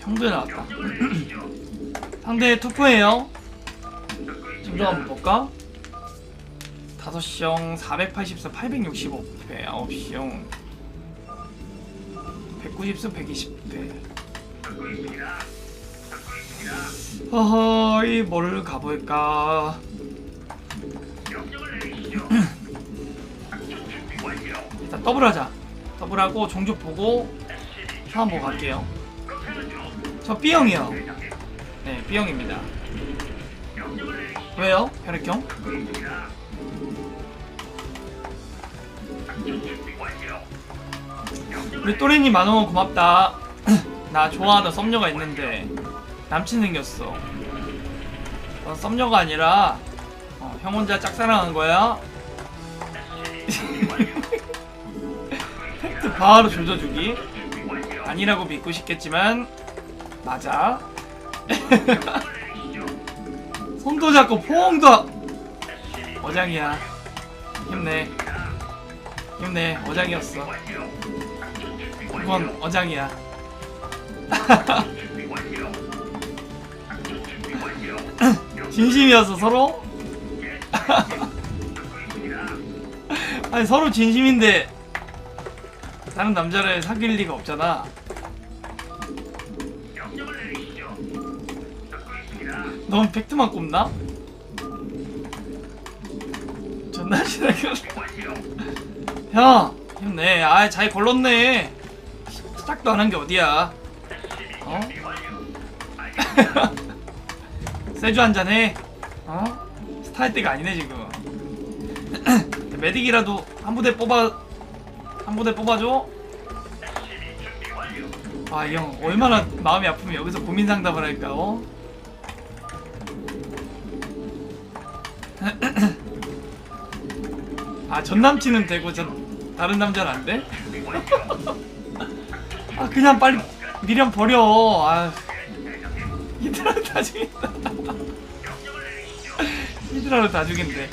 형들 나왔다. 상대 투포예요. 점점 한번 볼까? 5시형 484 865배 9시형 190수 120배 허허이 뭘 가볼까 일단 더블 하자 더블 하고 종족 보고 상황 보고 갈게요 저 B형이요 네 B형입니다 왜요? 혈액형? 우리 또래님 만원 고맙다 나 좋아하는 썸녀가 있는데 남친 생겼어 너 썸녀가 아니라 어, 형 혼자 짝사랑한 거야? 팩트 바로 조져주기. 아니라고 믿고 싶겠지만 맞아. 손도 잡고 포옹도 하- 어장이야. 힘내. 힘내. 어장이었어. 그건 어장이야. 진심이어서 서로? 아니 서로 진심인데 다른 남자를 사귈 리가 없잖아. 넌 팩트만 꼽나? 존나 싫어요 형 힘내. 아이 잘 걸렀네. 시작도 안 한 게 어디야? 어? 세주 한잔 해. 어? 스타일 때가 아니네 지금. 메딕이라도 한 부대 뽑아 한 부대 뽑아줘 아 이 형 얼마나 마음이 아프면 여기서 고민 상담을 할까 어? 아 전 남친은 되고 전 다른 남자는 안 돼? 아 그냥 빨리 미련 버려 아 히드라로 다 죽인다 히드라로 다 죽인대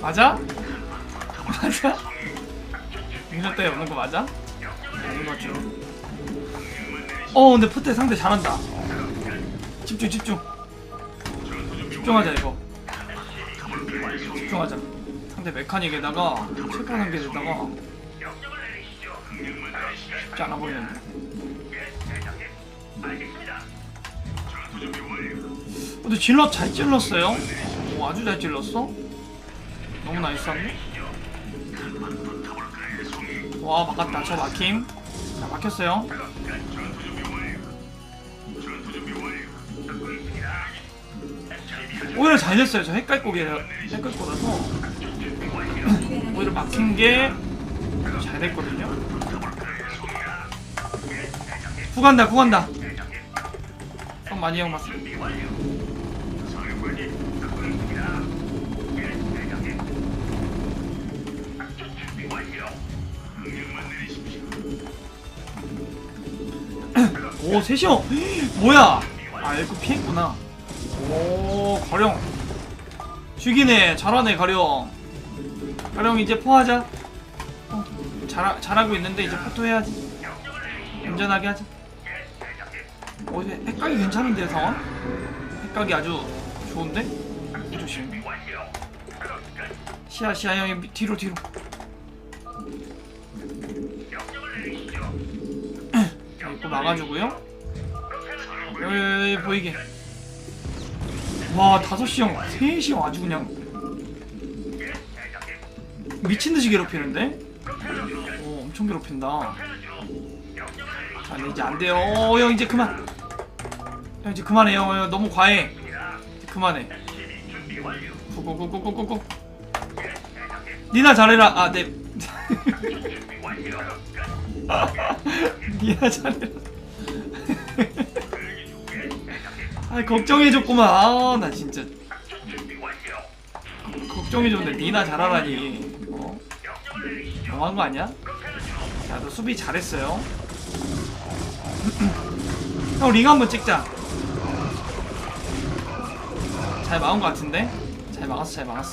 맞아? 맞아? 따위 없는 거 맞아? 아닌 것 같죠. 어 근데 푸테 상대 잘한다. 집중 집중. 집중하자 이거. 집중하자. 상대 메카닉에다가 체크 단계에다가. 쉽지 않아 보이는데. 근데 질럿 잘 찔렀어요? 오 아주 잘 찔렀어 너무 나이스한데 와 막았다 저 막힘 자 막혔어요 오히려 잘 됐어요. 저 헷갈고기 헷갈고라서 오히려 막힌 게 잘 됐거든요. 후간다, 후간다. 형 많이 형 봤어. 오, 셋이요. 뭐야? 아, 엘코 피했구나. 오 가령 죽이네 잘하네 가령 가령 이제 포하자 어, 잘, 잘하고 있는데 이제 포토 해야지 안전하게 하자 어 핵각이 괜찮은데요 상황? 핵각이 아주 좋은데? 조심 시야 시야 형이 밑- 뒤로 뒤로 자, 이거 막아주고요 여기, 보이게 와 다섯 시형 세 시형 아주 그냥 미친 듯이 괴롭히는데? 오 엄청 괴롭힌다. 자 이제 안 돼요. 어, 형 이제 그만. 형 이제 그만해요. 형, 너무 과해. 그만해. 고고고고고고고. 니나 잘해라. 아 네. 잘해라. 아 걱정해줬구만. 아 나 진짜 걱정해줬는데 니나 잘하라니. 어? 너무한 거 아니야? 야너 수비 잘했어요. 형 링 한번 찍자 잘 막은 것 같은데? 잘 막았어 잘 막았어.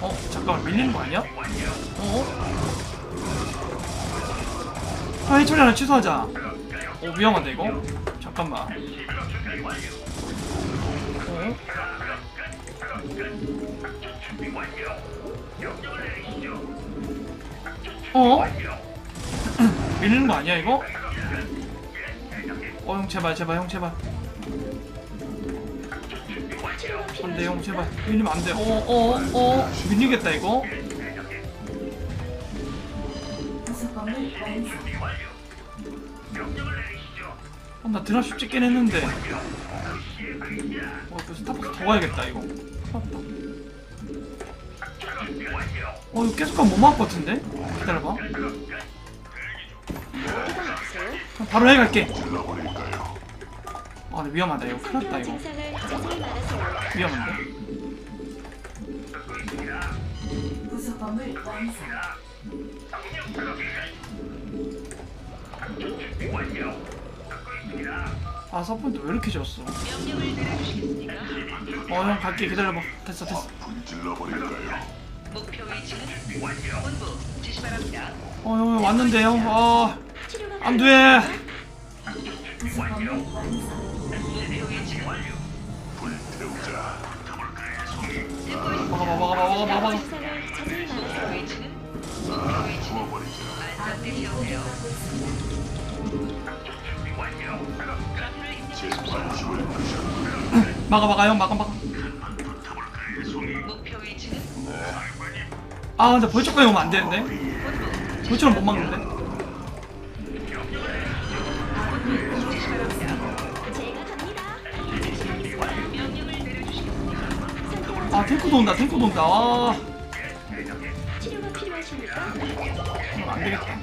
어 잠깐만 밀리는 거 아니야? 어? 아 해처리 하나 취소하자 어 위험한데 이거? 잠깐만 어? 어? 밀리는 거 아니야 이거? 어 형 제발 제발 형 제발 안돼 형 제발 밀리면 안돼 어어어 어, 밀리겠다 이거 나 드랍십 찍긴 했는데 어, 그 스타벅스 더 가야겠다 이거. 어 이거 계속 가면 못 막을 것 같은데? 기다려봐 바로 해 갈게 아 근데 위험하다 이거 큰일 났다 이거. 위험한데? 아 서포트 왜 이렇게 졌어 어형 갈게 기다려봐 됐어 됐어 목표 위치는 본부 지시 바랍니다. 어형형 왔는데 형아 치료가 안돼 완성. 목표 위치는 막아봐 막아봐 막아봐 막아봐 증상을 자세히 목표 말하세요. 위치는 목표 위치는 안전대기 오세요. 좌표를 입력하십시오. 막아 막아 형 막아 막아. 아 근데 벌쪽까지 오면 안 되는데? 벌쪽은 못 막는데? 아 탱크도 온다 탱크도 온다. 아. 치료가 필요하십니까? 어, 안 되겠다.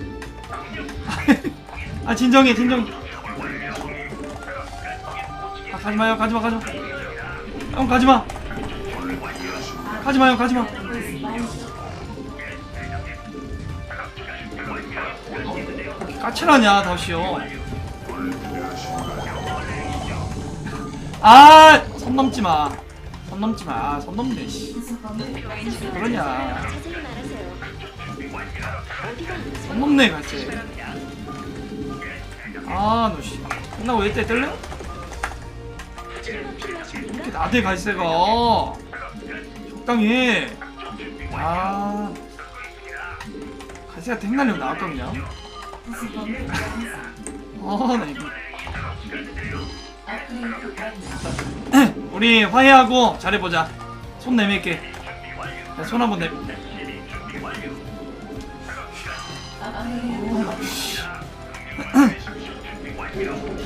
아 진정해 진정. 아 가지마요 가지마 가지마. 형 가지마. 가지마 형 가지마. 까칠하냐 더시오 아선 넘지마. 선 넘지마. 아, 선 넘네 씨. 그러냐? 선 넘네 같이. 아너씨. 끝나고 얘때 뜰래? 이렇게 나대 갈새가 적당히 해. 아 갈새가 탱날리면 나왔거든요 부속건물 완성. 아나 이거. 우리 화해하고 잘해보자 손 내밀게 야, 손 한번 내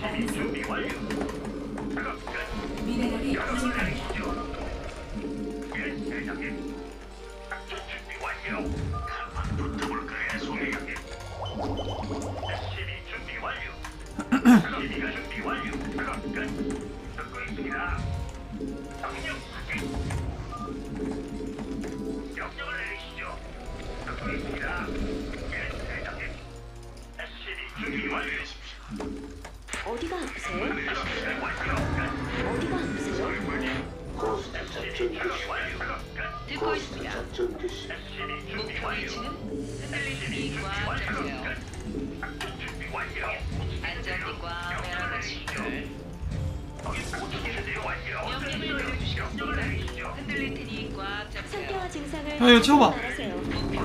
Gracias. 세요. 본부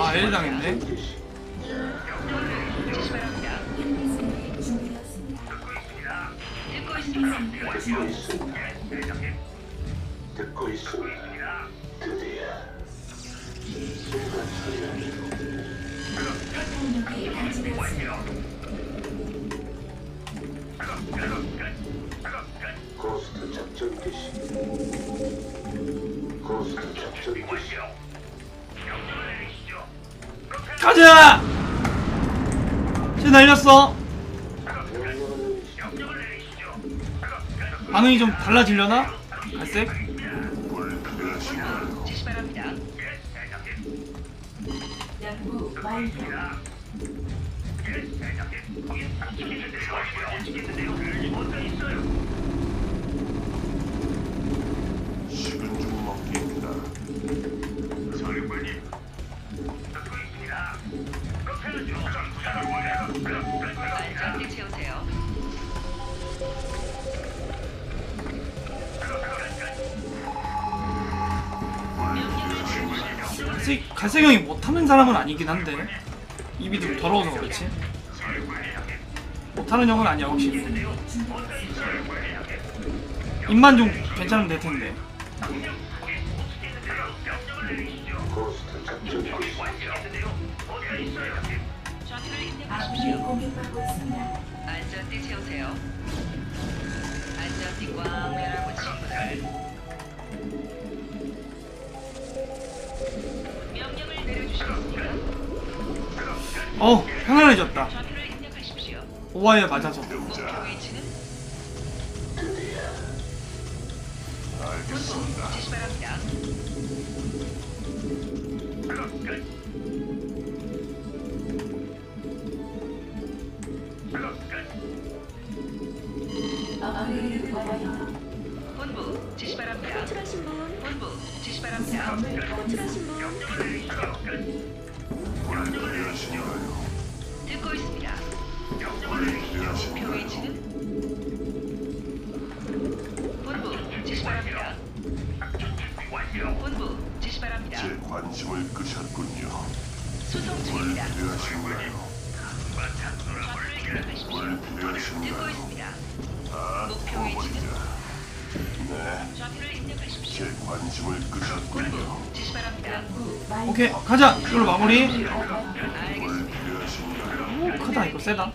아 L 당했네. 듣고 있습니다. 듣고 있습니다. 드디어 폭력이 감지되었습니다. 고스트 작전 개시. 고스트 작전 개시. 가자 쟤 날렸어. 반응이 좀 달라지려나? 갈색? 본부 지시 바랍니다. 연구 완료. 갈색, 갈색형이 못하는 사람은 아니긴 한데 입이 좀 더러워서 그렇지 못하는 형은 아니야 혹시 입만 좀 괜찮으면 될 텐데. 안전띠 채우세요. 안전띠 꽝 매라고 친구들. 어 편안해졌다. 오와이에 맞아서 본부 지시 바랍니다. 본부 지시 바랍니다. 호출하신 분, 바랍니다. 건물 호출하신 분, 듣고 있습니다. 목표 위치는 본부 지시 바랍니다. 본부 지시 바랍니다. 제 관심을 끄셨군요. 수송 중입니다. 필요하신가요? 좌표를 입력하십시오. 뭘 듣고 필요하신가요? 있습니다. 아, 목표 보버리자. 네, 좌표를 입력하십시오. 제 관심을 끄셨군요. 본부 지시 바랍니다. 연구 완료. 오케이 가자 이걸로 마무리 크다 이거 세다.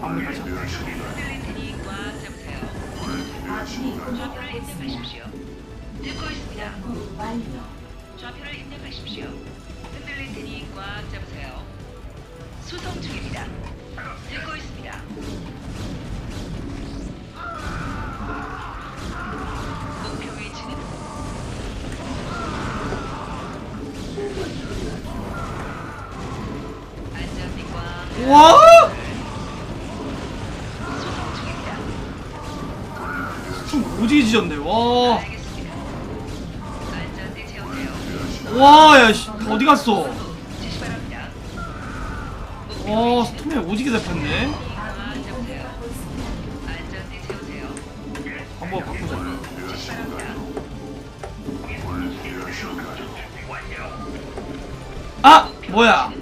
아군이 좌표를. 입력하십시오. 듣고 있습니다. 흔들릴 테니 꽉 잡으세요. 수송 중입니다. 듣고 있습니다. 와. 좀 오지게 지졌네 알겠습니다. 안전띠 채우세요. 씨, 어디 갔어. 와 스톰이 오지게 잡혔네. 방법 바꾸자? 아 뭐야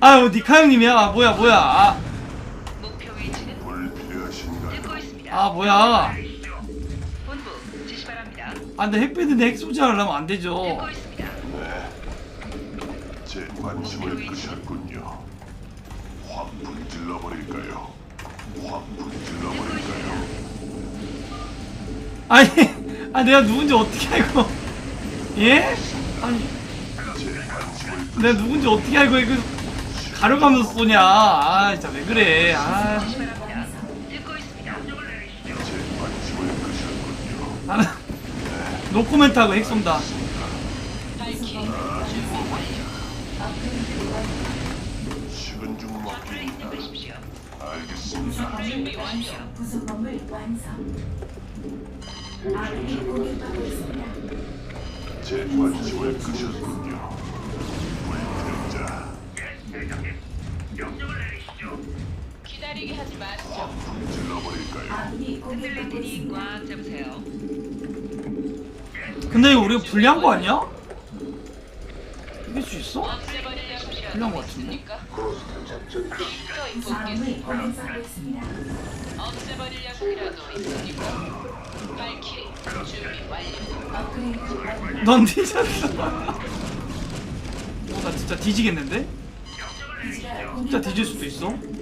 아유 니카 형님이야 아, 뭐야 뭐야 아, 목표 위치는 뭘 필요하신가요? 듣고 있습니다. 아 뭐야 본부 지시 바랍니다. 아 근데 핵배드인데 핵 소지 하려면 안 되죠 듣고 있습니다. 네, 제 관심을 끄셨군요. 확 불질러 버릴까요? 확 불질러 버릴까요? 아니 아 내가 누군지 어떻게 알고 예? 아니 내가 누군지 어떻게 알고 이거 가려가면서 쏘냐 아 진짜 왜 그래 아. 나는 노코멘트하고 핵 쏜다. 부속 건물 완성. 아군이 공격받고 있습니다. 제 관심을 끄셨군요. 불태자 기다리게 하지 마시죠. 불질러 버릴까요? 아군이 흔들릴 공격받고 테니 있습니다. 꽉 잡으세요. 근데 이거 우리가 불리한 거 아니야? 이길 수 있어? 없애버리려 불리한 거 같은데 고스트 작전 개시. 아군이 공격받고 있습니다. 없애버리려 필요도 있으니까. 발키리 준비 완료. 업그레이드 완료. 넌 뒤졌어 어, 나 진짜 뒤지겠는데? 진짜 뒤질 수도 있어 갑니다.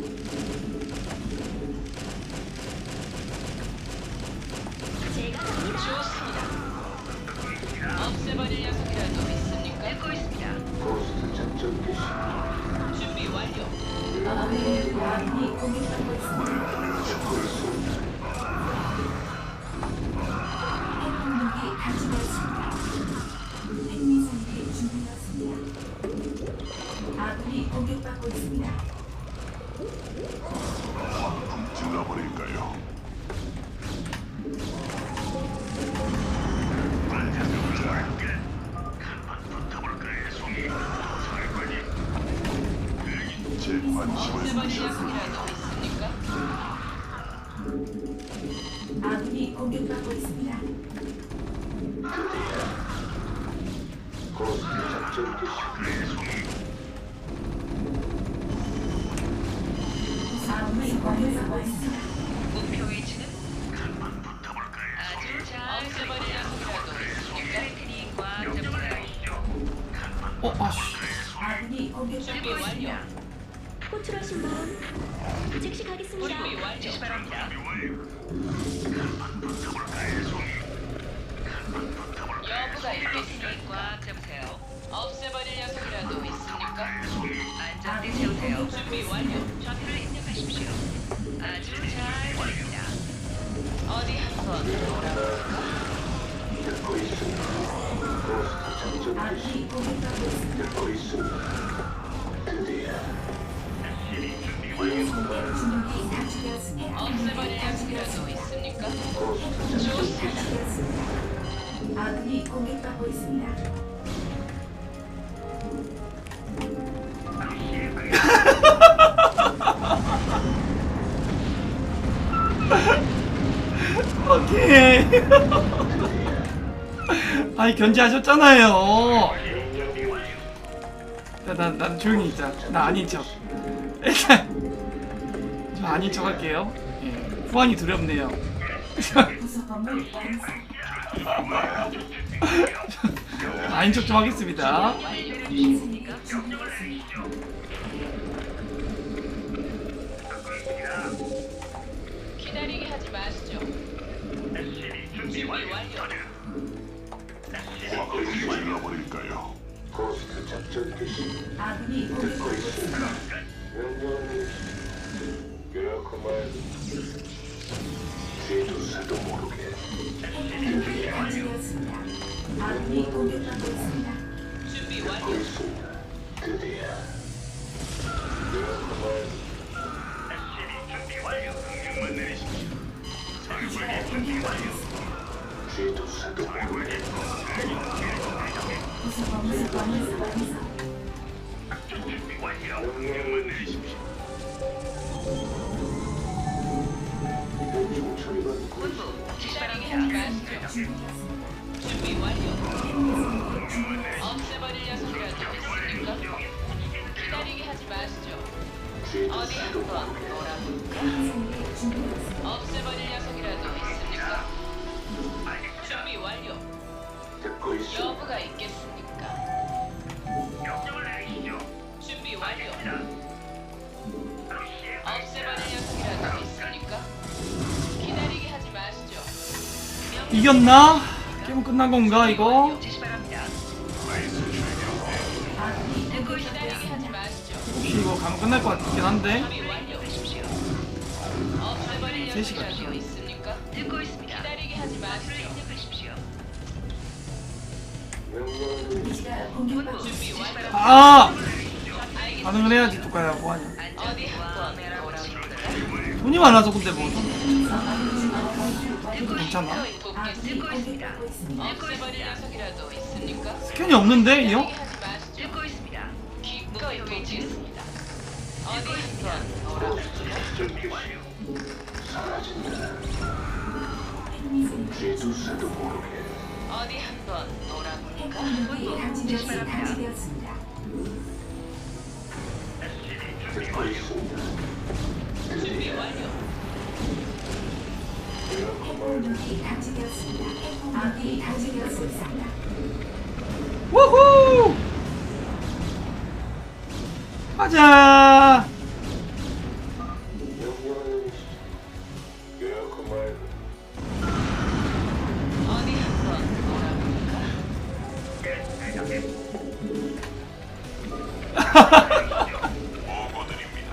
없애버릴 녀석이라도 있습니까? 고스트 작전 개시. 준비 완료. 아군이 공격받고 있습니다. 어 아씨 아군이 공격받고 준비 완료. 있습니다. 호출하신 분 즉시 가겠습니다. 준비 완료. 지시 바랍니다. 여부가 있겠으니 꽉 잡으세요. 없애버릴 녀석이라도 있습니까? 안전대 세우세요. 준비 완료. 좌표를 입력하십시오. 아주 잘 보입니다. 어디 한번 돌아볼까? 아군이. 없애버릴 녀석이라도 있습니까? 감지되었습니다. 아군이 공격받고 있습니다. 아니 견제하셨잖아요. 난, 난 조용히 있자. 나 아닌 척. 일단 저 아닌 척 할게요. 예, 후환이 두렵네요. 아닌 척 좀 하겠습니다 뒤도새도 모르게 부속건물 완성. 완성. 이겼나? 게임 끝난 건가 이거? 혹시 이거 가면 끝날 것 같긴 한데 준비 완료하십시오. 없애버릴 세 시간. 녀석이라도 있습니까? 듣고 있습니다. 기다리게 하지 마시죠. 입력하십시오. 기지가 공격받고 준비 있습니다. 완료. 아! 알겠습니다. 반응을 해야지 또 가야 뭐하냐? 돈이 많아서 근데 뭐 듣고 괜찮아? 스캔이 없는데 이 형? 어디 한번 놀아볼까? 감지되었- 바랍니다. 감지되었습니다. 준비 완료. 핵폭력이 감지되었습니다. 아군이 감지되었습니다. 우후! 가자! 어디 한번 놀아볼까? 보고드립니다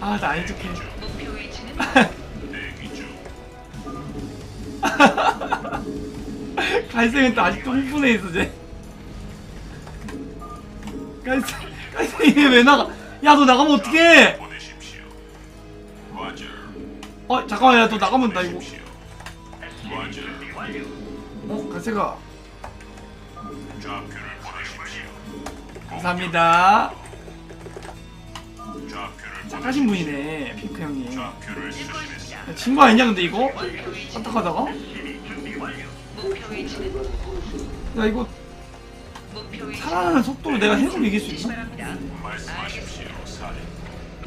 아, 나 아이족해. 목표 위치는 갈색은 또 아직도 흥분해 있어, 쟤. 갈색, 갈색이 왜 나가? 야, 너 나가면 어떡해? 어, 잠깐만, 야, 너 나가면 나 이거. 어, 갈색아. 감사합니다. 착하신 분이네, 핑크 형님. 친구 아니냐, 근데 이거? 선택하다가? 목표 위치는 야, 이거 목표 살아나는 속도로 내가 해서 이길 수 있나? 바랍니다. 말씀하십시오. 사령.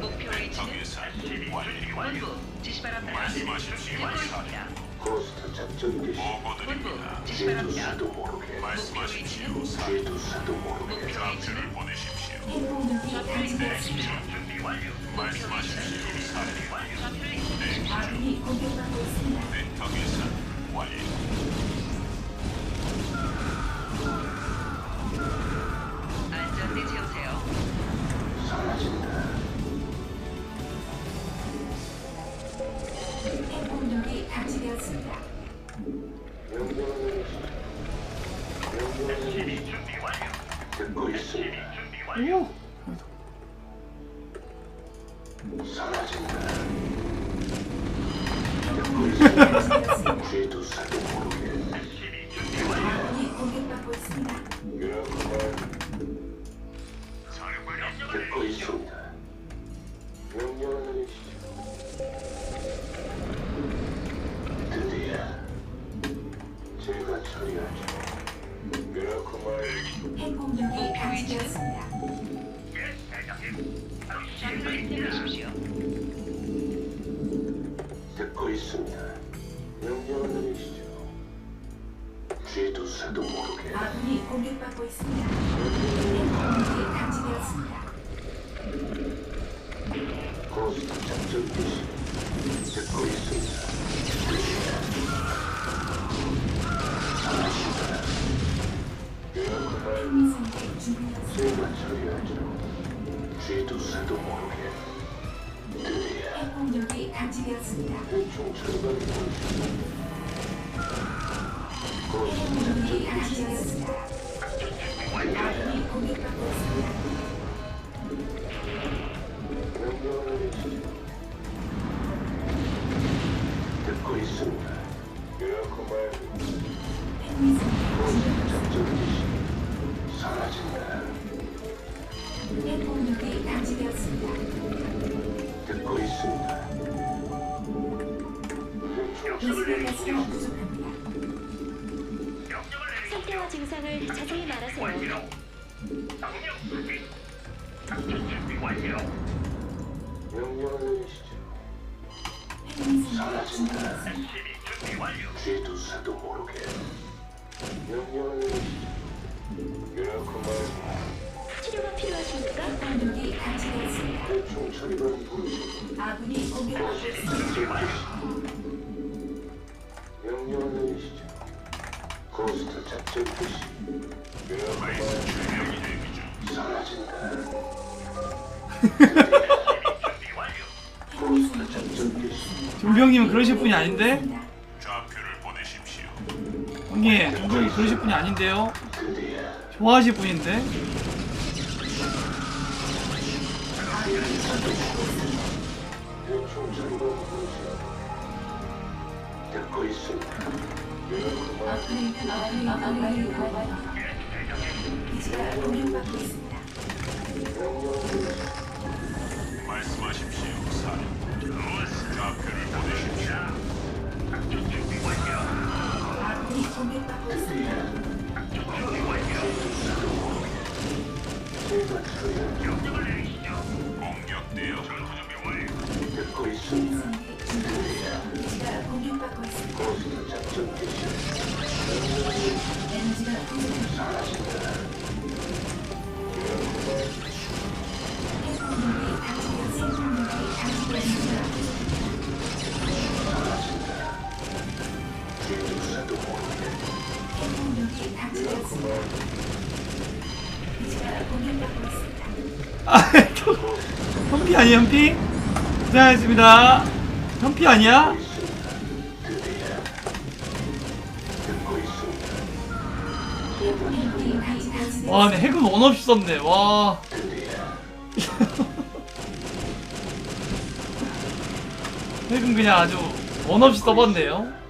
목표 위치는 예산 완료. 본부 지시 바랍니다. 말씀하십시오. 듣고 있습니다. 고스트 작전 개시. 본부 보고드립니다. 지시 바랍니다. 쥐두사도 모르게. 말씀하십시오. 사령. 쥐두사도 모르게. 목표 좌표를 위치는 보내십시오. 핵공격이 감지되었습니다. 말씀하십시오. 사령. 좌표를 입력하십시오. 아군이 공격받고 있습니다. 네트워크 예산 완료. 오! 사라진다. 감지되었습니다. 쥐두사도 모르게. 감 가스가 부족합니다. 상태와 증상을 자세히 말하세요. 명령을 내리시죠. 핵미사일이 준비되었습니다. 쥐두사도 모르게. 명령을 내리시죠. 그렇구만. 치료가 필요하십니까? 핵공격이 감지되었습니다. 대충 처리만 부르시고. 아군이 공격받고 있습니다. 형님은 그러실 분이 아닌데? 형님, 형이 그러실 분이 아닌데요? 좋아하실 분인데? 듣고 있습니다. 말씀하십시오, 사령. 좌표를. 아군이 공격받고 있습니다. 제가 처리하죠. 공격되어 아, 저, 현피 아니에요, 현피? 고생하셨습니다. 현피 아니야? 와, 근데 핵은 원 없이 썼네. 와. 핵은 그냥 아주 원 없이 써봤네요.